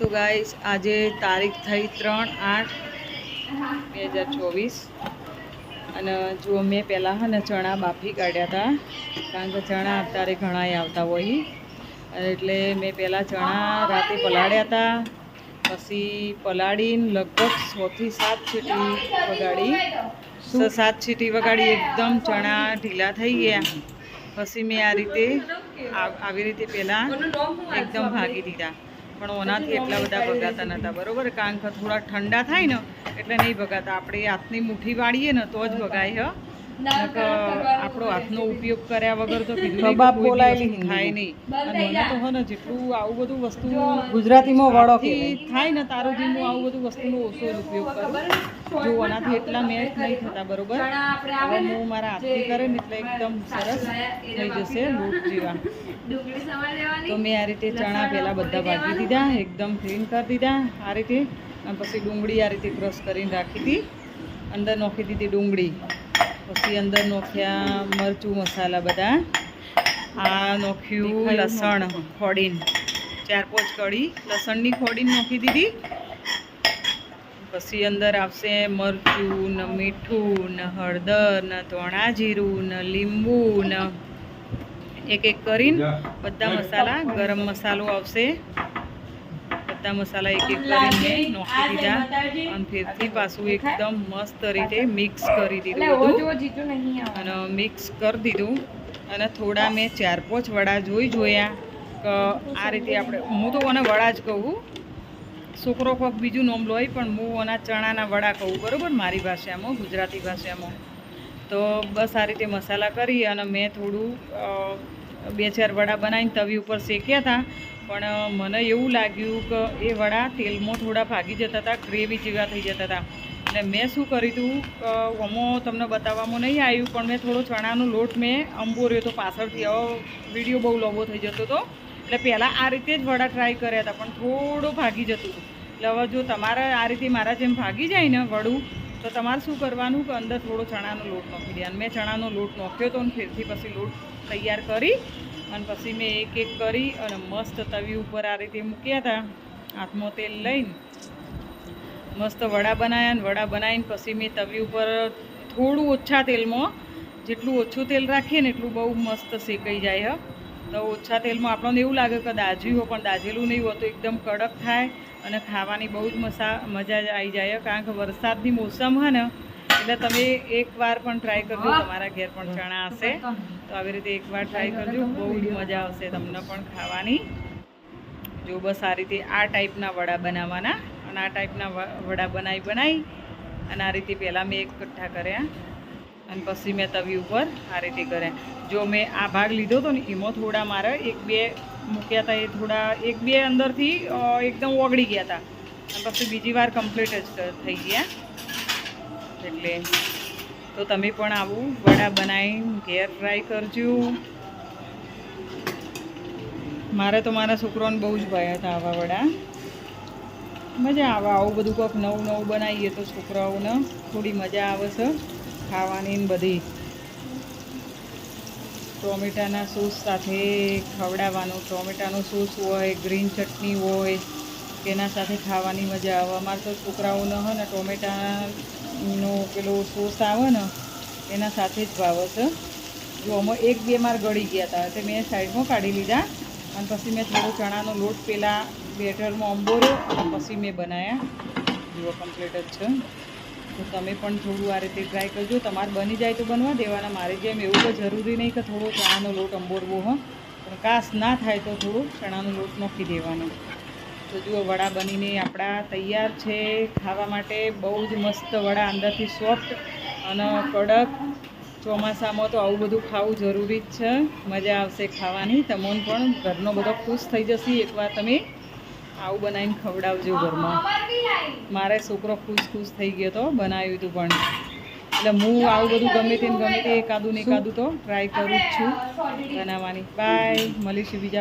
તો ગાઈસ આજે તારીખ થઈ ત્રણ આઠ બે હજાર ચોવીસ. અને જો મેં પહેલાં હે ચણા બાફી કાઢ્યા હતા કારણ કે ચણા અત્યારે ઘણાય આવતા હોય. એટલે મેં પહેલાં ચણા રાતે પલાળ્યા હતા પછી પલાળીને લગભગ સોથી સાત સીટી વગાડી. સાત સીટી વગાડી, એકદમ ચણા ઢીલા થઈ ગયા. પછી મેં આ રીતે આવી રીતે પહેલાં એકદમ ભાગી દીધા. પણ ઓનાથી એટલા બધા ભગાતા નહોતા બરોબર? કારણ કે થોડા ઠંડા થાય ને, એટલે નહીં ભગાતા. આપણે હાથની મુઠ્ઠી વાળીએ ને તો જ ભગાય, હ. આપણો હાથનો ઉપયોગ કર્યા વગર તો કબાબ બોલાયેલી થાય નહીં. અને મને તો હો ને જેટલું આવું બધું વસ્તુ ગુજરાતીમાં વડો થાય ને તારો જેમ હું આવું બધું વસ્તુનો ઓછો જ ઉપયોગ કરું. જો આનાથી એટલા મેચ નહીં થતા બરોબર? હવે હું મારા હાથથી કરે ને એટલે એકદમ સરસ થઈ જશે લોટ જેવા. તો મેં આ રીતે ચણા પહેલાં બધા ભાગી દીધા એકદમ ક્લીન કરી દીધા આ રીતે. અને પછી ડુંગળી આ રીતે ક્રશ કરીને રાખી હતી. અંદર નોખી દીધી ડુંગળી. પછી અંદર નોખ્યા મરચું મસાલા બધા. આ નોખ્યું લસણ ખોડીને. ચાર પાંચ કળી. લસણની ખોડીને નોખી દીધી. પછી અંદર આવશે મરચું ને મીઠું ને હળદર ને ધોણા જીરું ને લીંબુ ને એક એક કરીને બધા મસાલા ગરમ મસાલો આવશે. બધા મસાલા એક એક કરીને નોખી દીધા. અને ફેરથી પાછું એકદમ મસ્ત રીતે મિક્સ કરી દીધું અને મિક્સ કરી દીધું. અને થોડા મેં ચાર પાંચ વડા જોઈ જોયા કે આ રીતે આપણે હું તો મને વડા જ કહું. છોકરો કોક બીજું નોમ લોય પણ હું ઓના ચણાના વડા કહું. બરાબર? મારી ભાષામાં ગુજરાતી ભાષામાં. તો બસ આ રીતે મસાલા કરી અને મેં થોડું બે ચાર વડા બનાવીને તવી ઉપર શેક્યા હતા. પણ મને એવું લાગ્યું કે એ વડા તેલમાં થોડા ભાગી જતા હતા, ગ્રેવી જેવા થઈ જતા હતા. એટલે મેં શું કર્યું હતું કે અમો તમને બતાવવામાં નહીં આવ્યું, પણ મેં થોડો ચણાનો લોટ મેં અંબોર્યો તો પાછળથી. આવો વીડિયો બહુ લાંબો થઈ જતો હતો. એટલે પહેલાં આ રીતે જ વડા ટ્રાય કર્યા હતા, પણ થોડું ભાગી જતું હતું. એટલે હવે જો તમારે આ રીતે મારા જેમ ભાગી જાય ને વડું, તો તમારે શું કરવાનું કે અંદર થોડો ચણાનો લોટ નાખી દે અને મેં ચણાનો લોટ નાખ્યો હતો અને ફેરથી પછી લોટ તૈયાર કરી અને પછી મેં એક એક કરી અને મસ્ત તવી ઉપર આ રીતે મૂક્યા હતા હાથમાં તેલ લઈને મસ્ત વડા બનાવ્યા અને વડા બનાવીને પછી મેં તવી ઉપર થોડું ઓછા તેલમાં, જેટલું ઓછું તેલ રાખીએ ને એટલું બહુ મસ્ત શેકાઈ જાય હ. તો ઓછા તેલમાં આપણને એવું લાગે કે દાજ્યું હોય, પણ દાજેલું નહીં હોતું એકદમ કડક થાય અને ખાવાની બહુ જ મસા, મજા આવી જાય કારણ કે વરસાદની મોસમ હોય ને એટલે તમે એકવાર પણ ટ્રાય કરજો તમારા ઘેર પણ ચણા હશે. તો આવી રીતે એકવાર ટ્રાય કરજો બહુ જ મજા આવશે તમને પણ ખાવાની. જો બસ આ રીતે આ ટાઈપના વડા બનાવવાના અને આ ટાઈપના વડા બનાવી બનાવી અને આ રીતે પહેલાં મેં એક કઠ્ઠા કર્યા અને પછી મેં તવી ઉપર આ રીતે કર્યા. જો મેં આ ભાગ લીધો હતો ને એમાં થોડા મારે એક બે મૂક્યા હતા એ થોડા એક બે અંદરથી એકદમ ઓગળી ગયા હતા અને પછી બીજી વાર કમ્પ્લીટ જ થઈ ગયા. એટલે તો તમે પણ આવું વડા બનાવીને ઘેર ટ્રાય કરજો. મારે તો મારા છોકરાઓને બહુ જ ભાયા હતા આવા વડા. મજા આવે, આવું બધું કંઈક નવું નવું બનાવીએ તો છોકરાઓને થોડી મજા આવે છે ખાવાની ને બધી. ટોમેટાના સોસ સાથે ખવડાવવાનું, ટોમેટાનો સોસ હોય, ગ્રીન ચટણી હોય તેના સાથે ખાવાની મજા આવે. અમારે તો છોકરાઓને હે ને ટોમેટાનો પેલો સોસ આવે ને, એના સાથે જ ભાવે છે. જો આમાં એક બે માર ગળી ગયા હતા તે મેં સાઈડમાં કાઢી લીધા. અને પછી મેં થોડો ચણાનો લોટ પેલા બેટરમાં અંબોર્યો અને પછી મેં બનાવ્યા જુઓ કમ્પ્લીટ જ છે. તો તમે પણ થોડું આ રીતે ટ્રાય કરજો. તમારે બની જાય તો બનવા દેવાના. મારે જેમ એવું તો જરૂરી નહીં કે થોડો ચણાનો લોટ અંબોરવો હો. પણ કાસ ના થાય તો થોડું ચણાનો લોટ નાખી દેવાનો. તો જુઓ વડા બનીને આપણા તૈયાર છે. ખાવા માટે બહુ જ મસ્ત વડા અંદરથી સોફ્ટ અને કડક. ચોમાસામાં તો આવું બધું ખાવું જરૂરી જ છે. મજા આવશે ખાવાની. તમને પણ ઘરનો બધો ખુશ થઈ જશે. એકવાર તમે આવું બનાવીને ખવડાવજો ઘરમાં. મારે છોકરો ખુશ ખુશ થઈ ગયો તો બનાવ્યું હતું પણ. એટલે હું આવું બધું ગમે તે ગમે તે એકાદું ને એકાદું તો ટ્રાય કરું જ છું. બનાવવાની. બાય મળીશું બીજા